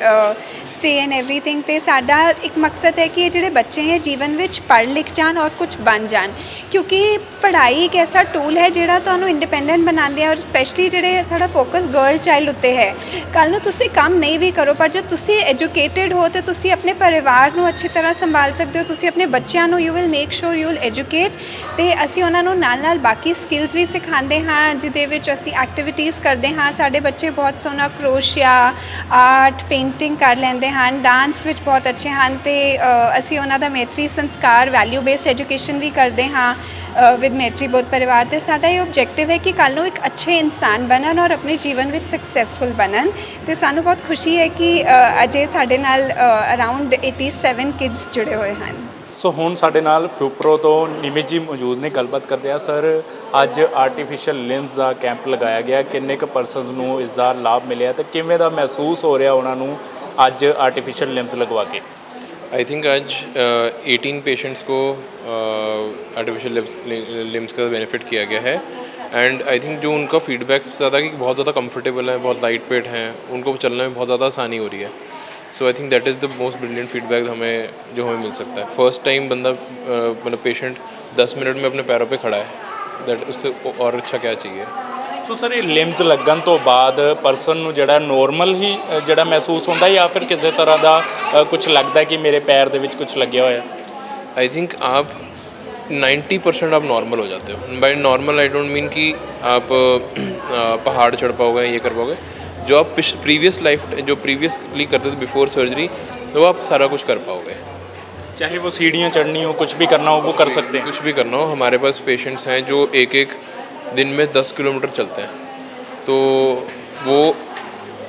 stay and everything ਤੇ ਸਾਡਾ ਇੱਕ ਮਕਸਦ ਹੈ ਕਿ ਇਹ ਜਿਹੜੇ ਬੱਚੇ ਹੈ ਜੀਵਨ ਵਿੱਚ ਪੜ੍ਹ ਲਿਖ ਜਾਣ ਔਰ ਕੁਝ ਬਣ ਜਾਣ ਕਿਉਂਕਿ ਪੜ੍ਹਾਈ ਇੱਕ ਐਸਾ ਟੂਲ ਹੈ ਜਿਹੜਾ ਤੁਹਾਨੂੰ ਇੰਡੀਪੈਂਡੈਂਟ ਬਣਾਉਂਦੇ ਆ ਔਰ ਸਪੈਸ਼ਲੀ ਜਿਹੜੇ ਸਾਡਾ ਫੋਕਸ ਗਰਲ ਚਾਈਲਡ ਉੱਤੇ ਹੈ ਕੱਲ ਨੂੰ ਤੁਸੀਂ ਕੰਮ ਨਹੀਂ ਵੀ ਕਰੋ ਪਰ ਜਦ ਤੁਸੀਂ ਐਜੂਕੇਟਿਡ ਹੋ ਤੇ ਤੁਸੀਂ ਆਪਣੇ ਪਰਿਵਾਰ ਨੂੰ ਅੱਛੀ ਤਰ੍ਹਾਂ ਸੰਭਾਲ ਸਕਦੇ ਹੋ ਤੁਸੀਂ ਆਪਣੇ ਬੱਚਿਆਂ ਨੂੰ you you will make sure you will educate ਤੇ ਅਸੀਂ ਉਹਨਾਂ ਨੂੰ ਨਾਲ ਨਾਲ ਬਾਕੀ ਸਕਿੱਲਸ ਵੀ ਸਿਖਾਉਂਦੇ ਹਾਂ, ਜਿਹਦੇ ਵਿੱਚ ਅਸੀਂ ਐਕਟੀਵਿਟੀਜ਼ ਕਰਦੇ ਹਾਂ। ਸਾਡੇ ਬੱਚੇ ਬਹੁਤ ਸੋਹਣਾ ਕਰੋਸ਼ੀਆ ਆਰਟ ਪੇਂਟਿੰਗ ਕਰ ਲੈਂਦੇ ਹਨ। ਡਾਂਸ ਵਿੱਚ ਬਹੁਤ ਅੱਛੇ ਹਨ ਤੇ ਅਸੀਂ ਉਹਨਾਂ ਦਾ ਮੈਤਰੀ ਸੰਸਕਾਰ ਵੈਲਿਊ ਬੇਸਡ ਐਜੂਕੇਸ਼ਨ ਵੀ ਕਰਦੇ ਹਾਂ ਵਿਦ ਮੈਤਰੀ ਬੋਧ ਪਰਿਵਾਰ। ਤੇ ਸਾਡਾ ਇਹ ਆਬਜੈਕਟਿਵ ਹੈ ਕਿ ਕੱਲ ਨੂੰ ਇੱਕ ਅੱਛੇ ਇਨਸਾਨ ਬਣਨ ਔਰ ਆਪਣੇ ਜੀਵਨ ਵਿੱਚ ਸਕਸੈਸਫੁਲ ਬਣਨ। ਤੇ ਸਾਨੂੰ ਬਹੁਤ ਖੁਸ਼ੀ ਹੈ ਕਿ ਅਜੇ ਸਾਡੇ ਨਾਲ ਅਰਾਊਂਡ 87 ਕਿਡਸ ਜੁੜੇ ਹੋਏ ਹਨ। ਸੋ ਹੁਣ ਸਾਡੇ ਨਾਲ ਫਿਊਪਰੋ ਤੋਂ ਨਿਮਿਤ ਜੀ ਮੌਜੂਦ ਨੇ ਗੱਲਬਾਤ ਕਰਦੇ ਆ ਸਰ ਅੱਜ ਆਰਟੀਫੀਸ਼ੀਅਲ ਲਿੰਬਸ ਦਾ ਕੈਂਪ ਲਗਾਇਆ ਗਿਆ ਕਿੰਨੇ ਕੁ ਪਰਸਨਸ ਨੂੰ ਇਸ ਦਾ ਲਾਭ ਮਿਲਿਆ ਤੇ ਕਿਵੇਂ ਦਾ ਮਹਿਸੂਸ ਹੋ ਰਿਹਾ ਉਹਨਾਂ ਨੂੰ ਅੱਜ ਆਰਟੀਫੀਸ਼ੀਅਲ ਲਿੰਬਸ ਲਗਵਾ ਕੇ आई थिंक आज uh, 18 पेशेंट्स को आर्टिफिशियल लिम्स का बेनिफिट किया गया है एंड आई थिंक जो उनका फीडबैक ज़्यादा कि बहुत ज़्यादा कंफर्टेबल है बहुत लाइट वेट हैं उनको चलने में बहुत ज़्यादा आसानी हो रही है so I think that is the most brilliant feedback हमें जो हमें मिल सकता है फर्स्ट टाइम बंदा uh, मतलब पेशेंट 10 मिनट में अपने पैरों पे खड़ा है दैट उससे और अच्छा क्या चाहिए ਸੋ ਸਰ ਇਹ ਲਿੰਬਸ ਲੱਗਣ ਤੋਂ ਬਾਅਦ ਪਰਸਨ ਨੂੰ ਜਿਹੜਾ ਨੋਰਮਲ ਹੀ ਅ, ਜਿਹੜਾ ਮਹਿਸੂਸ ਹੁੰਦਾ ਜਾਂ ਫਿਰ ਕਿਸੇ ਤਰ੍ਹਾਂ ਦਾ ਕੁਝ ਲੱਗਦਾ ਕਿ ਮੇਰੇ ਪੈਰ ਦੇ ਵਿੱਚ ਕੁਝ ਲੱਗਿਆ होया आई थिंक आप 90 परसेंट आप नॉर्मल हो जाते हो by normal I don't mean कि आप अ, पहाड़ चढ़ पाओगे ये कर पाओगे जो आप प्रीवियस लाइफ जो प्रीवियसली करते थे बिफोर सर्जरी तो आप सारा कुछ कर पाओगे। चाहे वो सीढ़ियाँ चढ़नी हो कुछ भी करना हो वो कर सकते हैं। कुछ भी करना हो हमारे पास पेशेंट्स हैं जो एक एक दिन में 10 किलोमीटर चलते हैं। तो वो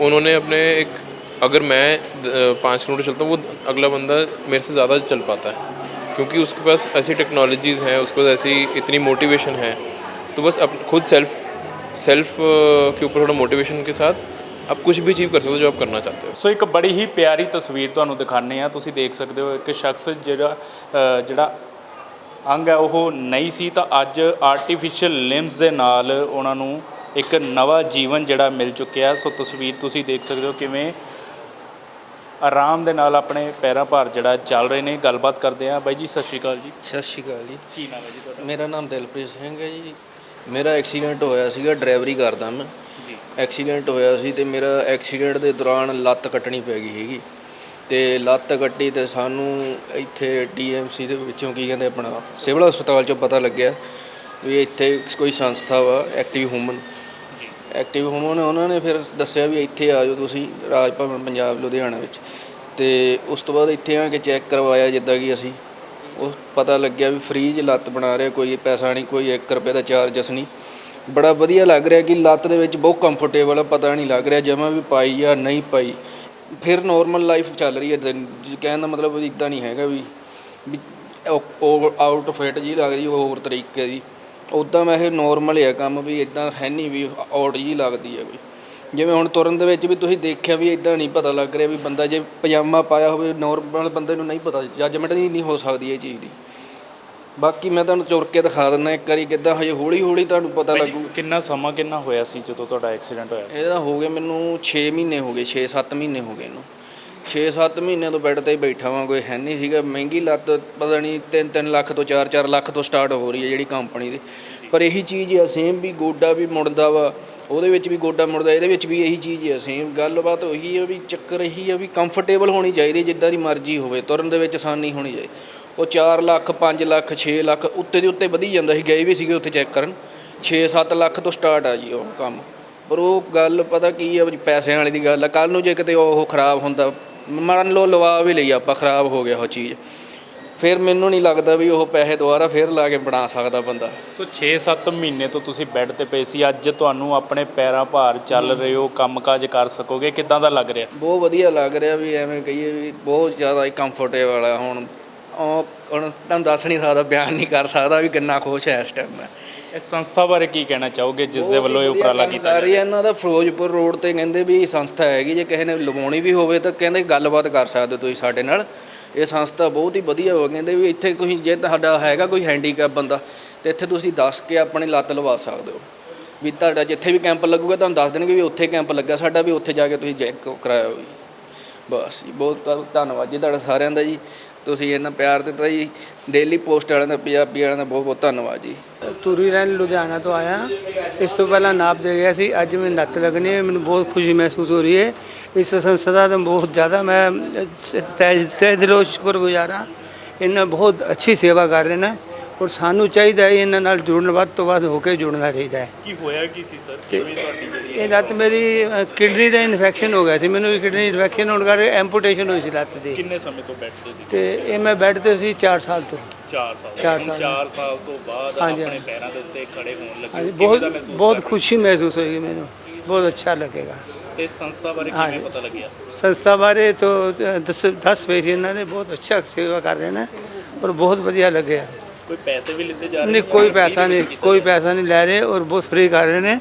उन्होंने अपने एक अगर मैं पाँच किलोमीटर चलता हूँ वो अगला बंदा मेरे से ज़्यादा चल पाता है। क्योंकि उसके पास ऐसी टेक्नोलॉजीज़ हैं उसके पास ऐसी इतनी मोटिवेशन है तो बस अप खुद सेल्फ सेल्फ के ऊपर थोड़ा मोटिवेशन के साथ आप कुछ भी अचीव कर सकते हो जो आप करना चाहते हो ਸੋ ਇੱਕ ਬੜੀ ਹੀ ਪਿਆਰੀ ਤਸਵੀਰ ਤੁਹਾਨੂੰ ਦਿਖਾਣੇ ਆ ਤੁਸੀਂ ਦੇਖ ਸਕਦੇ ਹੋ ਇੱਕ ਸ਼ਖਸ ਜਿਹੜਾ ਅ, ਜਿਹੜਾ ਅੰਗ ਹੈ ਉਹ ਨਹੀਂ ਸੀ ਤਾਂ ਅੱਜ ਆਰਟੀਫੀਸ਼ੀਅਲ ਲਿੰਬਸ ਦੇ ਨਾਲ ਉਹਨਾਂ ਨੂੰ ਇੱਕ ਨਵਾਂ ਜੀਵਨ ਜਿਹੜਾ ਮਿਲ ਚੁੱਕਿਆ ਸੋ ਤਸਵੀਰ ਤੁਸੀਂ ਦੇਖ ਸਕਦੇ ਹੋ ਕਿਵੇਂ ਆਰਾਮ ਦੇ ਨਾਲ ਆਪਣੇ ਪੈਰਾਂ ਭਾਰ ਜਿਹੜਾ ਚੱਲ ਰਹੇ ਨੇ ਗੱਲਬਾਤ ਕਰਦੇ ਆ ਬਾਈ ਜੀ ਸਤਿ ਸ਼੍ਰੀ ਅਕਾਲ ਜੀ ਸਤਿ ਸ਼੍ਰੀ ਅਕਾਲ ਜੀ ਕੀ ਨਾਮ ਹੈ ਜੀ ਤੁਹਾਡਾ ਮੇਰਾ ਨਾਮ ਦਿਲਪ੍ਰੀਤ ਸਿੰਘ ਹੈ ਜੀ ਮੇਰਾ ਐਕਸੀਡੈਂਟ ਹੋਇਆ ਸੀਗਾ ਡਰਾਈਵਰੀ ਕਰਦਾ ਮੈਂ ਜੀ। ਐਕਸੀਡੈਂਟ ਹੋਇਆ ਸੀ ਤੇ ਮੇਰਾ ਐਕਸੀਡੈਂਟ ਦੇ ਦੌਰਾਨ ਲੱਤ ਕੱਟਣੀ ਪੈ ਗਈ ਹੈਗੀ। ਤੇ ਲੱਤ ਕੱਟੀ ਤੇ ਸਾਨੂੰ ਇੱਥੇ ਡੀਐਮਸੀ ਦੇ ਵਿੱਚੋਂ ਕੀ ਕਹਿੰਦੇ ਆਪਣਾ ਸਿਵਲ ਹਸਪਤਾਲ ਚੋਂ ਪਤਾ ਲੱਗਿਆ ਵੀ ਇੱਥੇ ਕੋਈ ਸੰਸਥਾ ਵਾ ਐਕਟਿਵ ਹਿਊਮਨ ਐਕਟਿਵ ਹਿਊਮਨ ਉਹਨਾਂ ਨੇ ਫਿਰ ਦੱਸਿਆ ਵੀ ਇੱਥੇ ਆ ਜਾਓ ਤੁਸੀਂ ਰਾਜ ਭਵਨ ਪੰਜਾਬ ਲੁਧਿਆਣਾ ਵਿੱਚ। ਤੇ ਉਸ ਤੋਂ ਬਾਅਦ ਇੱਥੇ ਆ ਕੇ ਚੈੱਕ ਕਰਵਾਇਆ ਜਿੱਦਾਂ ਕਿ ਅਸੀਂ। ਉਹ ਪਤਾ ਲੱਗਿਆ ਵੀ ਫ੍ਰੀ 'ਚ ਲੱਤ ਬਣਾ ਰਿਹਾ ਕੋਈ ਪੈਸਾ ਨਹੀਂ ਕੋਈ 1 ਰੁਪਏ ਦਾ ਚਾਰਜਸ ਨਹੀਂ। ਬੜਾ ਵਧੀਆ ਲੱਗ ਰਿਹਾ ਕਿ ਲੱਤ ਦੇ ਵਿੱਚ ਬਹੁਤ ਕੰਫਰਟੇਬਲ ਆ, ਪਤਾ ਨਹੀਂ ਲੱਗ ਰਿਹਾ ਜਮਾਂ ਵੀ ਪਾਈ ਆ ਨਹੀਂ ਪਾਈ। ਫਿਰ ਨੋਰਮਲ ਲਾਈਫ ਚੱਲ ਰਹੀ ਹੈ ਦਿਨ- ਜੀ ਕਹਿਣ ਦਾ ਮਤਲਬ ਇਦਾਂ ਨਹੀਂ ਹੈਗਾ ਵੀ ਵੀ ਓਵਰ ਆਊਟ ਫਿਟ ਜੀ ਲੱਗ ਰਹੀ, ਹੋਰ ਤਰੀਕੇ ਦੀ। ਉਦਾਂ ਮੈਂ ਇਹ ਨੋਰਮਲ ਆ ਕੰਮ ਵੀ ਇਦਾਂ ਹੈ ਨਹੀਂ ਵੀ ਆਊਟ ਜੀ ਲੱਗਦੀ ਹੈ ਕੋਈ। ਜਿਵੇਂ ਹੁਣ ਤੁਰਨ ਦੇ ਵਿੱਚ ਵੀ ਤੁਸੀਂ ਦੇਖਿਆ ਵੀ ਇਦਾਂ ਨਹੀਂ ਪਤਾ ਲੱਗ ਰਿਹਾ ਵੀ ਬੰਦਾ ਜੇ ਪਜਾਮਾ ਪਾਇਆ ਹੋਵੇ ਨੋਰਮਲ ਬੰਦੇ ਨੂੰ ਨਹੀਂ ਪਤਾ ਜੱਜਮੈਂਟ ਹੀ ਨਹੀਂ ਹੋ ਸਕਦੀ ਇਹ ਚੀਜ਼ ਦੀ। ਬਾਕੀ ਮੈਂ ਤੁਹਾਨੂੰ ਤੁਰ ਕੇ ਦਿਖਾ ਦਿੰਦਾ ਇੱਕ ਵਾਰੀ ਕਿੱਦਾਂ ਹਜੇ ਹੌਲੀ ਹੌਲੀ ਤੁਹਾਨੂੰ ਪਤਾ ਲੱਗੂ। ਕਿੰਨਾ ਸਮਾਂ ਕਿੰਨਾ ਹੋਇਆ ਸੀ ਜਦੋਂ ਤੁਹਾਡਾ ਐਕਸੀਡੈਂਟ ਹੋਇਆ ਸੀ? ਇਹਦਾ ਹੋ ਗਏ ਮੈਨੂੰ 6 ਮਹੀਨੇ ਹੋ ਗਏ 6-7 ਮਹੀਨੇ ਹੋ ਗਏ ਇਹਨੂੰ। 6-7 ਮਹੀਨਿਆਂ ਤੋਂ ਬੈੱਡ ਤੇ ਹੀ ਬੈਠਾ ਵਾਂ ਕੋਈ ਹੈ ਨਹੀਂ ਸੀਗਾ। ਮਹਿੰਗੀ ਲੱਤ ਪਤਾ ਨਹੀਂ 3-3 ਲੱਖ ਤੋਂ 4-4 ਲੱਖ ਤੋਂ ਸਟਾਰਟ ਹੋ ਰਹੀ ਹੈ ਜਿਹੜੀ ਕੰਪਨੀ ਦੀ। ਪਰ ਇਹੀ ਚੀਜ਼ ਆ ਸੇਮ ਵੀ ਗੋਡਾ ਵੀ ਮੁੜਦਾ ਵਾ ਉਹਦੇ ਵਿੱਚ ਵੀ ਗੋਡਾ ਮੁੜਦਾ ਇਹਦੇ ਵਿੱਚ ਵੀ ਇਹੀ ਚੀਜ਼ ਆ ਸੇਮ ਗੱਲਬਾਤ ਉਹੀ ਆ ਵੀ ਚੱਕਰ ਇਹੀ ਆ ਵੀ ਕੰਫਰਟੇਬਲ ਹੋਣੀ ਚਾਹੀਦੀ ਜਿੱਦਾਂ ਦੀ ਮਰਜ਼ੀ ਹੋਵੇ ਤੁਰਨ ਦੇ ਵਿੱਚ ਆਸਾਨੀ ਹੋਣੀ ਚਾਹੀਦੀ। ਉਹ 4 ਲੱਖ 5 ਲੱਖ 6 ਲੱਖ ਉੱਤੇ ਦੇ ਉੱਤੇ ਵਧੀ ਜਾਂਦਾ ਸੀ ਗਏ ਵੀ ਸੀਗੇ ਉੱਥੇ ਚੈੱਕ ਕਰਨ। 6-7 ਲੱਖ ਤੋਂ ਸਟਾਰਟ ਆ ਜੀ ਉਹ ਕੰਮ। ਪਰ ਉਹ ਗੱਲ ਪਤਾ ਕੀ ਆ ਵੀ ਪੈਸਿਆਂ ਵਾਲੀ ਦੀ ਗੱਲ ਆ। ਕੱਲ ਨੂੰ ਜੇ ਕਿਤੇ ਉਹ ਖਰਾਬ ਹੁੰਦਾ ਮੰਨ ਲਓ ਲਵਾ ਵੀ ਲਈ ਆਪਾਂ ਖਰਾਬ ਹੋ ਗਿਆ ਉਹ ਚੀਜ਼। ਫਿਰ ਮੈਨੂੰ ਨਹੀਂ ਲੱਗਦਾ ਵੀ ਉਹ ਪੈਸੇ ਦੁਬਾਰਾ ਫੇਰ ਲਾ ਕੇ ਬਣਾ ਸਕਦਾ ਬੰਦਾ। ਸੋ 6-7 ਮਹੀਨੇ ਤੋਂ ਤੁਸੀਂ ਬੈੱਡ ਤੇ ਪਏ ਸੀ ਅੱਜ ਤੁਹਾਨੂੰ ਆਪਣੇ ਪੈਰਾਂ ਭਾਰ ਚੱਲ ਰਹੇ ਹੋ ਕੰਮਕਾਜ ਕਰ ਸਕੋਗੇ ਕਿੱਦਾਂ ਦਾ ਲੱਗ ਰਿਹਾ? ਬਹੁਤ ਵਧੀਆ ਲੱਗ ਰਿਹਾ ਵੀ ਐਵੇਂ ਕਹੀਏ ਵੀ ਬਹੁਤ ਜ਼ਿਆਦਾ ਹੀ ਕੰਫਰਟੇਬਲ ਆ ਹੁਣ। ਉਹ ਹੁਣ ਤੁਹਾਨੂੰ ਦੱਸ ਨਹੀਂ ਸਕਦਾ ਬਿਆਨ ਨਹੀਂ ਕਰ ਸਕਦਾ ਵੀ ਕਿੰਨਾ ਖੁਸ਼ ਹੈ ਇਸ ਟਾਈਮ ਮੈਂ। ਇਸ ਸੰਸਥਾ ਬਾਰੇ ਕੀ ਕਹਿਣਾ ਚਾਹੋਗੇ ਜਿਸ ਦੇ ਵੱਲੋਂ ਇਹ ਉਪਰਾਲਾ ਕੀਤਾ ਕਰ ਰਹੀ ਇਹਨਾਂ ਦਾ ਫਿਰੋਜ਼ਪੁਰ ਰੋਡ ਤੇ ਕਹਿੰਦੇ ਵੀ ਸੰਸਥਾ ਹੈਗੀ ਜੇ ਕਿਸੇ ਨੇ ਲਵਾਉਣੀ ਵੀ ਹੋਵੇ ਤਾਂ ਕਹਿੰਦੇ ਗੱਲਬਾਤ ਕਰ ਸਕਦੇ ਹੋ ਤੁਸੀਂ ਸਾਡੇ ਨਾਲ। ਇਹ ਸੰਸਥਾ ਬਹੁਤ ਹੀ ਵਧੀਆ ਹੋ ਕਹਿੰਦੇ ਵੀ ਇੱਥੇ ਤੁਸੀਂ ਜੇ ਤੁਹਾਡਾ ਹੈਗਾ ਕੋਈ ਹੈਂਡੀਕੈਪ ਬੰਦਾ ਤੇ ਇੱਥੇ ਤੁਸੀਂ ਦੱਸ ਕੇ ਆਪਣੀ ਲੱਤ ਲਵਾ ਸਕਦੇ ਹੋ। ਵੀ ਤੁਹਾਡਾ ਜਿੱਥੇ ਵੀ ਕੈਂਪ ਲੱਗੂਗਾ ਤੁਹਾਨੂੰ ਦੱਸ ਦੇਣਗੇ ਵੀ ਉੱਥੇ ਕੈਂਪ ਲੱਗਾ ਸਾਡਾ ਵੀ ਉੱਥੇ ਜਾ ਕੇ ਤੁਸੀਂ ਚੈੱਕ ਕਰਾਇਓ ਜੀ। ਬਸ ਜੀ ਬਹੁਤ ਬਹੁਤ ਧੰਨਵਾਦ ਜੀ ਤੁਹਾਡਾ ਸਾਰਿਆਂ ਦਾ ਜੀ। ਤੁਸੀਂ ਇੰਨਾ ਪਿਆਰ ਦਿੱਤਾ ਜੀ। ਡੇਲੀ ਪੋਸਟ ਵਾਲਿਆਂ ਦਾ, ਪੰਜਾਬੀ ਵਾਲਿਆਂ ਦਾ ਬਹੁਤ ਬਹੁਤ ਧੰਨਵਾਦ ਜੀ। ਤੁਰੀ ਰਹਿਣ ਲੁਧਿਆਣਾ ਤੋਂ ਆਇਆ। ਇਸ ਤੋਂ ਪਹਿਲਾਂ ਨਾਪ ਦੇ ਗਿਆ ਸੀ। ਅੱਜ ਮੈਨੂੰ ਨੱਤ ਲੱਗਣੀ ਹੈ। ਮੈਨੂੰ ਬਹੁਤ ਖੁਸ਼ੀ ਮਹਿਸੂਸ ਹੋ ਰਹੀ ਹੈ। ਇਸ ਸੰਸਥਾ ਦਾ ਬਹੁਤ ਜ਼ਿਆਦਾ ਮੈਂ ਤਹਿ ਤਹਿ, ਦਿਲੋਂ ਸ਼ੁਕਰਗੁਜ਼ਾਰ ਹਾਂ। ਇਹਨਾਂ ਬਹੁਤ ਅੱਛੀ ਸੇਵਾ ਕਰ ਰਹੇ ਨੇ। ਔਰ ਸਾਨੂੰ ਚਾਹੀਦਾ ਹੈ ਇਹਨਾਂ ਨਾਲ ਜੁੜਨ ਵੱਧ ਤੋਂ ਵੱਧ ਹੋ ਕੇ ਜੁੜਨਾ ਚਾਹੀਦਾ ਹੈ। ਕੀ ਹੋਇਆ ਕੀ ਸੀ ਸਰ? ਕਿਵੇਂ ਤੁਹਾਡੀ ਜਿਹੜੀ ਇਹ ਲੱਤ ਮੇਰੀ ਕਿਡਨੀ ਦਾ ਇਨਫੈਕਸ਼ਨ ਹੋ ਗਿਆ ਸੀ। ਮੈਨੂੰ ਵੀ ਕਿਡਨੀ ਇਨਫੈਕਸ਼ਨ ਹੋਣ ਕਰਕੇ ਐਂਪੂਟੇਸ਼ਨ ਹੋਈ ਸੀ ਲੱਤ ਦੀ। ਕਿੰਨੇ ਸਮੇਂ ਤੋਂ ਬੈਠਦੇ ਸੀ? ਤੇ ਇਹ ਮੈਂ ਬੈੱਡ ਤੇ ਸੀ 4 ਸਾਲ ਤੋਂ। 4 ਸਾਲ। ਚਾਰ ਹੁਣ ਸਾਲ। ਚਾਰ ਸਾਲ ਤੋਂ ਬਾਅਦ ਆਪਣੇ। ਪੈਰਾਂ ਦੇ ਉੱਤੇ ਖੜੇ ਹੋਣ ਲੱਗੇ। ਬਹੁਤ ਬਹੁਤ? ਖੁਸ਼ੀ ਮਹਿਸੂਸ ਹੋਈ ਮੈਨੂੰ। ਬਹੁਤ ਅੱਛਾ ਲੱਗੇਗਾ। ਤੇ ਸੰਸਥਾ ਬਾਰੇ। ਕਿਵੇਂ ਪਤਾ ਲੱਗਿਆ? ਸੰਸਥਾ ਬਾਰੇ ਤੋਂ ਅ, ਦੱਸ ਦੱਸ ਪਏ ਸੀ ਇਹਨਾਂ ਨੇ। ਬਹੁਤ ਅੱਛਾ ਸੇਵਾ ਕਰ ਰਹੇ ਨੇ ਔਰ ਬਹੁਤ ਵਧੀਆ ਲੱਗਿਆ। ਕੋਈ ਪੈਸੇ ਵੀ ਲਿੱਤੇ ਜਾ ਰਹੇ ਨਹੀਂ ਨੇ ਕੋਈ ਜਾਂ ਪੈਸਾ free ਨਹੀਂ ਕੀਤਾ ਕੋਈ ਜਾ ਪੈਸਾ ਨਹੀਂ ਲੈ ਰਹੇ ਔਰ ਬਹੁਤ ਫ੍ਰੀ ਕਰ ਰਹੇ ਨੇ।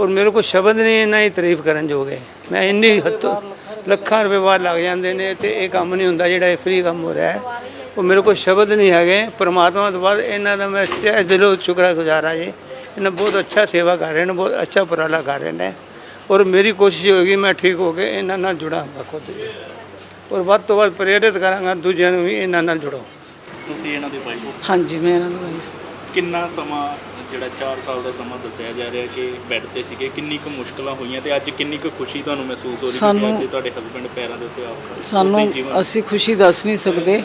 ਔਰ ਮੇਰੇ ਕੋਲ ਸ਼ਬਦ ਨਹੀਂ ਇਹਨਾਂ ਦੀ ਤਾਰੀਫ ਕਰਨ ਜੋਗੇ ਮੈਂ ਇੰਨੀ ਹੱਥੋਂ ਲੱਖਾਂ ਰੁਪਏ ਬਾਅਦ ਲੱਗ ਜਾਂਦੇ ਨੇ ਤੇ ਇਹ ਕੰਮ ਨਹੀਂ ਹੁੰਦਾ ਜਿਹੜਾ ਇਹ ਫ੍ਰੀ ਕੰਮ ਹੋ ਰਿਹਾ ਹੈ। ਉਹ ਮੇਰੇ ਕੋਲ ਸ਼ਬਦ ਨਹੀਂ ਹੈਗੇ। ਪ੍ਰਮਾਤਮਾ ਤੋਂ ਬਾਅਦ ਇਹਨਾਂ ਦਾ ਮੈਂ ਸਹਿ ਦਿਲੋਂ ਸ਼ੁਕਰਗੁਜ਼ਾਰ ਹਾਂ ਜੀ। ਇਹਨਾਂ ਬਹੁਤ ਅੱਛਾ ਸੇਵਾ ਕਰ ਰਹੇ ਨੇ ਬਹੁਤ ਅੱਛਾ ਉਪਰਾਲਾ ਕਰ ਰਹੇ ਨੇ। ਔਰ ਮੇਰੀ ਕੋਸ਼ਿਸ਼ ਹੋਏਗੀ ਮੈਂ ਠੀਕ ਹੋ ਕੇ ਇਹਨਾਂ ਨਾਲ ਜੁੜਾਂਗਾ ਖੁਦ ਵੀ। ਔਰ ਵੱਧ ਤੋਂ ਵੱਧ ਪ੍ਰੇਰਿਤ ਕਰਾਂਗਾ ਦੂਜਿਆਂ ਨੂੰ ਵੀ ਇਹਨਾਂ ਨਾਲ ਜੁੜੋ। ਤੁਸੀਂ ਇਹਨਾਂ ਦੇ ਭਾਈ ਹੋ? ਹਾਂਜੀ ਮੈਂ ਇਹਨਾਂ ਨੂੰ ਕਿੰਨਾ ਸਮਾਂ ਜਿਹੜਾ 4 ਸਾਲ ਦਾ ਸਮਾਂ ਦੱਸਿਆ ਜਾ ਰਿਹਾ ਕਿ ਬੈੱਡ ਤੇ ਸੀਗੇ ਕਿੰਨੀ ਕੁ ਮੁਸ਼ਕਲਾਂ ਹੋਈਆਂ ਤੇ ਅੱਜ ਕਿੰਨੀ ਕੁ ਖੁਸ਼ੀ ਤੁਹਾਨੂੰ ਮਹਿਸੂਸ ਹੋ ਰਹੀ ਹੈ ਸਾਨੂੰ- ਅੱਜ ਤੁਹਾਡੇ ਹਸਬੰਡ ਪੈਰਾਂ ਦੇ ਉੱਤੇ ਆ ਖੜੇ ਸਾਨੂੰ ਜੀਵਨ- ਅਸੀਂ ਖੁਸ਼ੀ ਦੱਸ ਨਹੀਂ ਸਕਦੇ।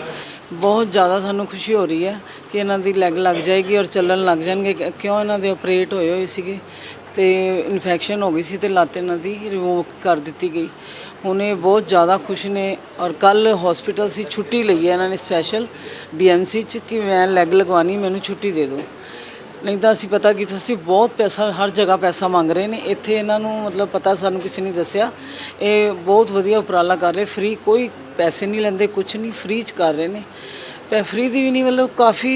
ਬਹੁਤ ਜ਼ਿਆਦਾ ਸਾਨੂੰ ਖੁਸ਼ੀ ਹੋ ਰਹੀ ਹੈ ਕਿ ਇਹਨਾਂ ਦੀ ਲੈਗ ਲੱਗ ਜਾਏਗੀ ਔਰ ਚੱਲਣ ਲੱਗ ਜਾਣਗੇ। ਕਿ- ਕਿਉਂ ਇਹਨਾਂ ਦੇ ਆਪਰੇਟ ਹੋਏ ਹੋਏ ਸੀਗੇ? ਤੇ ਇਨਫੈਕਸ਼ਨ ਹੋ ਗਈ ਸੀ ਤੇ ਲੱਤ ਇਹਨਾਂ ਦੀ ਰਿਮੂਵ ਕਰ ਦਿੱਤੀ ਗਈ। ਹੁਣ ਇਹ ਬਹੁਤ ਜ਼ਿਆਦਾ ਖੁਸ਼ ਨੇ ਔਰ ਕੱਲ ਹਸਪੀਟਲ ਸੀ, ਛੁੱਟੀ ਲਈ ਹੈ ਇਹਨਾਂ ਨੇ ਸਪੈਸ਼ਲ ਡੀਐਮਸੀ ਚ ਕਿ ਮੈਂ ਲੈਗ ਲਗਵਾਣੀ ਮੈਨੂੰ ਛੁੱਟੀ ਦੇ ਦਿਓ। ਨਹੀਂ ਤਾਂ ਅਸੀਂ ਪਤਾ ਕਿ, ਤੁਸੀਂ ਬਹੁਤ ਪੈਸਾ, ਹਰ ਜਗ੍ਹਾ ਪੈਸਾ ਮੰਗ ਰਹੇ ਨੇ। ਇੱਥੇ ਇਹਨਾਂ ਨੂੰ ਮਤਲਬ ਪਤਾ ਸਾਨੂੰ ਕਿਸੇ ਨੇ ਦੱਸਿਆ, ਇਹ ਬਹੁਤ ਵਧੀਆ ਉਪਰਾਲਾ ਕਰ ਰਹੇ ਫ੍ਰੀ ਕੋਈ ਪੈਸੇ ਨਹੀਂ ਲੈਂਦੇ ਕੁਝ ਨਹੀਂ ਫ੍ਰੀ ਚ ਕਰ ਰਹੇ ਨੇ। ਪੈ ਫ੍ਰੀ ਦੀ ਵੀ ਨਹੀਂ ਮਤਲਬ ਕਾਫੀ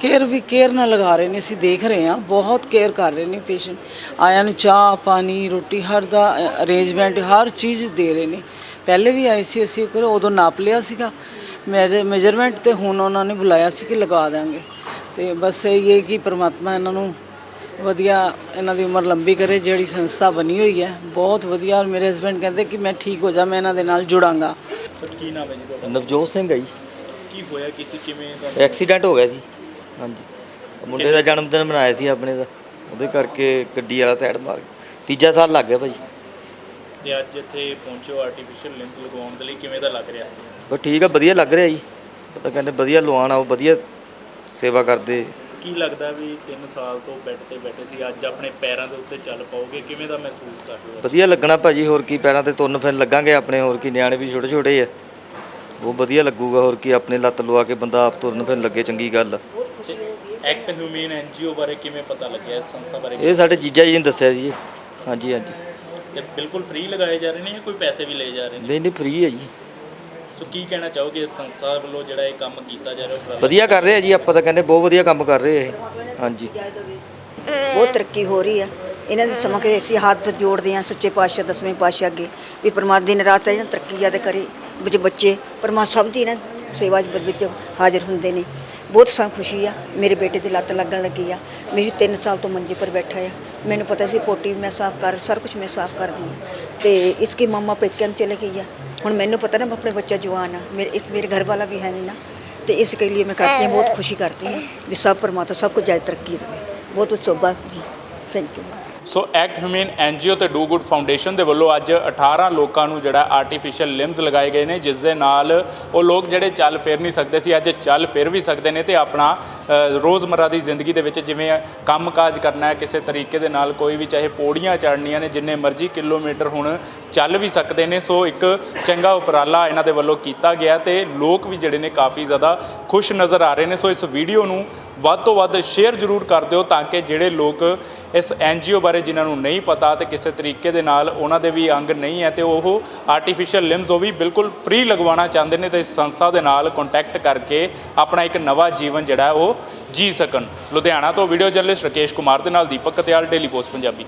ਕੇਅਰ ਵੀ ਕੇਅਰ ਨਾਲ ਲਗਾ ਰਹੇ ਨੇ ਅਸੀਂ ਦੇਖ ਰਹੇ ਹਾਂ ਬਹੁਤ ਕੇਅਰ ਕਰ ਰਹੇ ਨੇ ਪੇਸ਼ੈਂਟ ਆਇਆਂ ਨੂੰ ਚਾਹ ਪਾਣੀ ਰੋਟੀ ਹਰ ਦਾ ਅਰੇਂਜਮੈਂਟ ਹਰ ਚੀਜ਼ ਦੇ ਰਹੇ ਨੇ। ਪਹਿਲੇ ਵੀ ਆਏ ਸੀ ਅਸੀਂ ਇੱਕ ਵਾਰ ਉਦੋਂ ਨਾਪ ਲਿਆ ਸੀਗਾ। ਮੈਜਰਮੈਂਟ ਤੇ ਹੁਣ ਉਹਨਾਂ ਨੇ ਬੁਲਾਇਆ ਸੀ ਕਿ ਲਗਾ ਦਾਂਗੇ ਤੇ ਬਸ ਇਹ ਹੈ ਕਿ ਪ੍ਰਮਾਤਮਾ ਇਹਨਾਂ ਨੂੰ ਵਧੀਆ ਇਹਨਾਂ ਦੀ ਉਮਰ ਲੰਬੀ ਕਰੇ ਜਿਹੜੀ ਸੰਸਥਾ ਬਣੀ ਹੋਈ ਹੈ। ਬਹੁਤ ਵਧੀਆ ਔਰ ਮੇਰੇ ਹਸਬੰਡ ਕਹਿੰਦੇ ਕਿ ਮੈਂ ਠੀਕ ਹੋ ਜਾ ਮੈਂ ਇਹਨਾਂ ਦੇ ਨਾਲ ਜੁੜਾਂਗਾ। ਕੀ ਨਾਮ ਹੈ ਜੀ ਤੁਹਾਡਾ? ਨਵਜੋਤ ਸਿੰਘ ਹੈ ਜੀ। ਕੀ ਹੋਇਆ ਕਿਸੇ ਕਿਵੇਂ ਦਾ ਐਕਸੀਡੈਂਟ ਹੋ ਗਿਆ ਸੀ ਹਾਂਜੀ। ਮੁੰਡੇ ਦਾ ਜਨਮ ਦਿਨ ਮਨਾਇਆ ਸੀ ਆਪਣੇ ਦਾ। ਉਹਦੇ ਕਰਕੇ ਗੱਡੀ ਵਾਲਾ ਸਾਈਡ ਮਾਰ ਗਿਆ। ਤੀਜਾ ਸਾਲ ਲੱਗ ਗਿਆ ਭਾਈ। ਤੇ ਅੱਜ ਇੱਥੇ ਪਹੁੰਚੋ ਆਰਟੀਫੀਸ਼ੀਅਲ ਲਿੰਸ ਲਗਵਾਉਣ ਦੇ ਲਈ ਕਿਵੇਂ ਦਾ ਲੱਗ ਰਿਹਾ? ਬਸ ਠੀਕ ਆ ਵਧੀਆ ਲੱਗ ਰਿਹਾ ਜੀ। ਪਤਾ ਕਹਿੰਦੇ ਵਧੀਆ ਲਵਾਉਣ ਆਓ ਵਧੀਆ ਸੇਵਾ ਕਰਦੇ। ਕੀ ਲੱਗਦਾ ਵੀ 3 ਸਾਲ ਤੋਂ ਬੈੱਡ ਤੇ ਬੈਠੇ ਸੀ ਅੱਜ ਆਪਣੇ ਪੈਰਾਂ ਦੇ ਉੱਤੇ ਚੱਲ ਪਾਓਗੇ? ਕਿਵੇਂ ਦਾ ਮਹਿਸੂਸ ਕਰ ਰਹੇ ਹੋ? ਵਧੀਆ ਲੱਗਣਾ ਭਾਜੀ ਹੋਰ ਕੀ ਪੈਰਾਂ ਤੇ ਤੁਰਨ ਫਿਰਨ ਲੱਗਾਂਗੇ ਆਪਣੇ ਹੋਰ ਕੀ ਨਿਆਣੇ ਵੀ ਛੋਟੇ ਛੋਟੇ ਆ। ਉਹ ਵਧੀਆ ਲੱਗੂਗਾ ਹੋਰ ਕੀ ਆਪਣੇ ਲੱਤ ਲਵਾ ਕੇ ਬੰਦਾ ਆਪ ਤੁਰਨ ਫਿਰਨ ਲੱਗੇ ਚੰਗੀ ਗੱਲ। ਆ। ਐਕਟ ਹਿਊਮਨ ਐਨਜੀਓ ਬਾਰੇ ਕਿਵੇਂ ਪਤਾ ਲੱਗਿਆ ਇਸ ਸੰਸਥਾ ਬਾਰੇ? ਇਹ ਸਾਡੇ ਜੀਜਾ ਜੀ ਨੇ ਦੱਸਿਆ ਸੀ ਜੀ। ਹਾਂਜੀ ਹਾਂਜੀ। ਤੇ ਬਿਲਕੁਲ ਫ੍ਰੀ ਲਗਾਏ ਜਾ ਰਹੇ ਨੇ ਜਾਂ ਕੋਈ ਪੈਸੇ ਵੀ ਲਏ ਜਾ ਰਹੇ ਨੇ? ਨਹੀਂ ਨਹੀਂ ਫ੍ਰੀ ਹੈ ਜੀ। ਸੋ ਕੀ ਕਹਿਣਾ ਚਾਹੋਗੇ ਇਸ ਸੰਸਥਾ ਵੱਲੋਂ ਜਿਹੜਾ ਇਹ ਕੰਮ ਕੀਤਾ ਜਾ ਰਿਹਾ ਉਪਰਾਲਾ? ਵਧੀਆ ਕਰ ਰਹੇ ਆ ਜੀ ਆਪਾਂ ਤਾਂ ਕਹਿੰਦੇ ਬਹੁਤ ਵਧੀਆ ਕੰਮ ਕਰ ਰਹੇ ਆ ਇਹ। ਹਾਂਜੀ। ਬਹੁਤ ਤਰੱਕੀ ਹੋ ਰਹੀ ਹੈ ਇਹਨਾਂ ਦੀ ਸਮਾਂ ਕਿ ਅਸੀਂ ਹੱਥ ਜੋੜਦੇ ਹਾਂ ਸੱਚੇ ਪਾਤਸ਼ਾਹ ਦਸਵੇਂ ਪਾਤਸ਼ਾਹ ਅੱਗੇ ਵੀ ਪਰਮਾਤਮਾ ਦਿਨ ਰਾਤ ਇਹਨਾਂ ਤਰੱਕੀ ਜ਼ਿਆਦਾ ਕਰੇ। ਵਿੱਚ ਬੱਚੇ ਪਰਮਾ ਸਭ ਦੀ ਨਾ ਸੇਵਾ ਵਿੱਚ ਹਾਜ਼ਰ ਹੁੰਦੇ ਨੇ। ਬਹੁਤ ਸਾਨੂੰ ਖੁਸ਼ੀ ਆ, ਮੇਰੇ ਬੇਟੇ ਦੀ ਲੱਤ ਲੱਗਣ ਲੱਗੀ ਆ। ਮੇਰੀ 3 ਸਾਲ ਤੋਂ ਮੰਜੇ ਪਰ ਬੈਠਾ ਆ। ਮੈਨੂੰ ਪਤਾ ਸੀ ਪੋਟੀ ਮੈਂ ਸਾਫ਼ ਕਰ ਸਾਰਾ ਕੁਝ ਮੈਂ ਸਾਫ਼ ਕਰਦੀ ਆ। ਤੇ ਇਸਕੀ ਮਮਾ ਪੇਕਿਆਂ ਨੂੰ ਚਲੇ ਗਈ ਆ। ਹੁਣ ਮੈਨੂੰ ਪਤਾ ਨਾ, ਮੈਂ ਆਪਣੇ ਬੱਚਾ ਜਵਾਨ ਆ। ਮੇਰੇ ਇਸ, ਮੇਰੇ ਘਰ ਵਾਲਾ ਵੀ ਹੈ ਨਹੀਂ ਨਾ। ਤੇ ਇਸ ਕੇ ਲਈ ਮੈਂ ਕਰਦੀ ਹਾਂ ਬਹੁਤ ਖੁਸ਼ੀ ਕਰਦੀ ਹਾਂ ਵੀ ਸਭ ਪਰਮਾਤਮਾ ਸਭ ਕੁਝ ਜਾਇ ਤਰੱਕੀ ਦੇਵੇ। ਬਹੁਤ ਬਹੁਤ ਜੀ thank you so act human NGO ਤੇ ਡੂ ਗੁੱਡ ਫਾਊਂਡੇਸ਼ਨ ਦੇ ਵੱਲੋਂ ਅੱਜ 18 ਲੋਕਾਂ ਨੂੰ ਜਿਹੜਾ ਆਰਟੀਫੀਸ਼ੀਅਲ ਲਿੰਬਸ ਲਗਾਏ ਗਏ ਨੇ, ਜਿਸ ਦੇ ਨਾਲ ਉਹ ਲੋਕ ਜਿਹੜੇ ਚੱਲ ਫਿਰ ਨਹੀਂ ਸਕਦੇ ਸੀ, ਅੱਜ ਚੱਲ ਫਿਰ ਵੀ ਸਕਦੇ ਨੇ ਤੇ ਆਪਣਾ ਰੋਜ਼ਮਰਾ ਦੀ ਜ਼ਿੰਦਗੀ ਦੇ ਵਿੱਚ ਜਿਵੇਂ ਕੰਮਕਾਜ ਕਰਨਾ ਹੈ, ਕਿਸੇ ਤਰੀਕੇ ਦੇ ਨਾਲ ਕੋਈ ਵੀ ਚਾਹੇ ਪੌੜੀਆਂ ਚੜ੍ਹਨੀਆਂ ਨੇ, ਜਿੰਨੇ ਮਰਜ਼ੀ ਕਿਲੋਮੀਟਰ ਹੁਣ ਚੱਲ ਵੀ ਸਕਦੇ ਨੇ, ਸੋ ਇੱਕ ਚੰਗਾ ਉਪਰਾਲਾ ਇਹਨਾਂ ਦੇ ਵੱਲੋਂ ਕੀਤਾ ਗਿਆ ਤੇ ਲੋਕ ਵੀ ਜਿਹੜੇ ਨੇ ਕਾਫੀ ਜ਼ਿਆਦਾ ਖੁਸ਼ ਨਜ਼ਰ ਆ ਰਹੇ ਨੇ, ਸੋ ਇਸ ਵੀਡੀਓ ਨੂੰ ਵੱਧ ਤੋਂ ਵੱਧ ਸ਼ੇਅਰ ਜ਼ਰੂਰ ਕਰ ਦਿਓ ਤਾਂ ਕਿ ਜਿਹੜੇ ਲੋਕ ਇਸ ਐਨਜੀਓ ਬਾਰੇ ਜਿਨ੍ਹਾਂ ਨੂੰ ਨਹੀਂ ਪਤਾ ਤੇ ਕਿਸੇ ਤਰੀਕੇ ਦੇ ਨਾਲ ਉਹਨਾਂ ਦੇ ਵੀ ਅੰਗ ਨਹੀਂ ਹੈ ਤੇ ਉਹ ਆਰਟੀਫੀਸ਼ੀਅਲ ਲਿੰਬਸ ਉਹ ਵੀ ਬਿਲਕੁਲ ਫ੍ਰੀ ਲਗਵਾਉਣਾ ਚਾਹੁੰਦੇ ਨੇ ਤੇ ਇਸ ਸੰਸਥਾ ਦੇ ਨਾਲ ਕੰਟੈਕਟ ਕਰਕੇ ਆਪਣਾ ਇੱਕ ਨਵਾਂ ਜੀਵਨ ਜਿਹੜਾ ਉਹ ਜੀ ਸਕਣ। ਲੁਧਿਆਣਾ ਤੋਂ ਵੀਡੀਓ ਜਰਨਲਿਸਟ ਰਕੇਸ਼ ਕੁਮਾਰ ਦੇ ਨਾਲ ਦੀਪਕ ਕਤਿਆਲ ਡੇਲੀ ਪੋਸਟ ਪੰਜਾਬੀ।